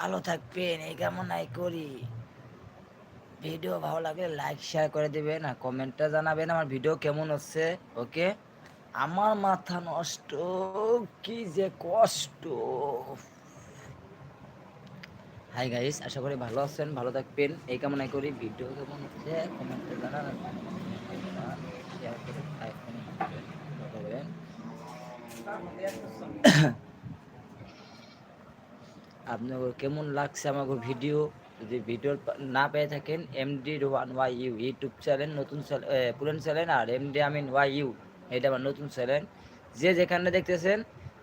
ভালো থাকবেন, এই কেমন কামনাই করি। ভিডিও ভালো লাগলে লাইক শেয়ার করে দিবেন আর কমেন্টটা জানাবেন আমার ভিডিও কেমন হচ্ছে ওকে আমার মাথা নষ্ট, কি যে কষ্ট। হাই গাইস আশা করি ভালো আছেন, ভালো থাকবেন, এই কামনাই করি। ভিডিও কেমন হচ্ছে কমেন্টে জানান শেয়ার করে আপনার কেমন লাগছে আমার ভিডিও যদি ভিডিও না পেয়ে থাকেন MD one Y U YouTube channel নতুন পুরান চ্যানেল আর এমডি আমিন ওয়াই ইউ এটা আমার নতুন চ্যানেল যে যেখানে দেখতেছেন,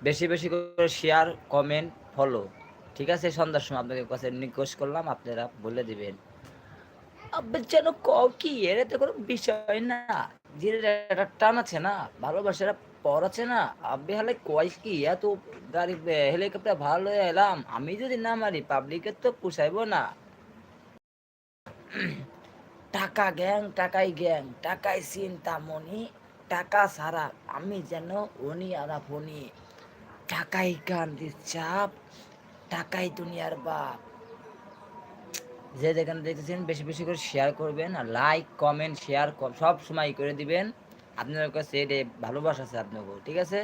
বেশি বেশি করে শেয়ার কমেন্ট ফলো ঠিক আছে, সন্ধ্যার সময় আপনাকে কাছে রিকোয়েস্ট করলাম, আপনারা বলে দিবেন। আবার যেন কি? এর তো কোনো বিষয় না। যে একটা টান আছে না? ভালোবাসার পর আছে না? আব্বে হালে কয় কি, এত গাড়ি হেলিকপ্টার ভালো এলাম, আমি যদি না মারি, পাবলিকের তো পুষাইবো না। টাকা গ্যাং, টাকাই গ্যাং, টাকাই চিন্তা মনি, টাকা ছাড়া আমি যেন উনি আর ফনি টাকাই কান্দির চাপ, টাকাই দুনিয়ার বাপ। যে যেখানে দেখতেছেন, বেশি বেশি করে শেয়ার করবেন আর লাইক কমেন্ট শেয়ার সব সময় করে দিবেন। আপনাদের কাছে এটা ভালোবাসা আছে আপনাকে, ঠিক আছে?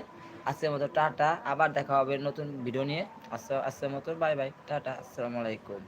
আজকের মতো টাটা, আবার দেখা হবে নতুন ভিডিও নিয়ে। আচ্ছা আজকের মতো বাই বাই টাটা, আসসালামু আলাইকুম।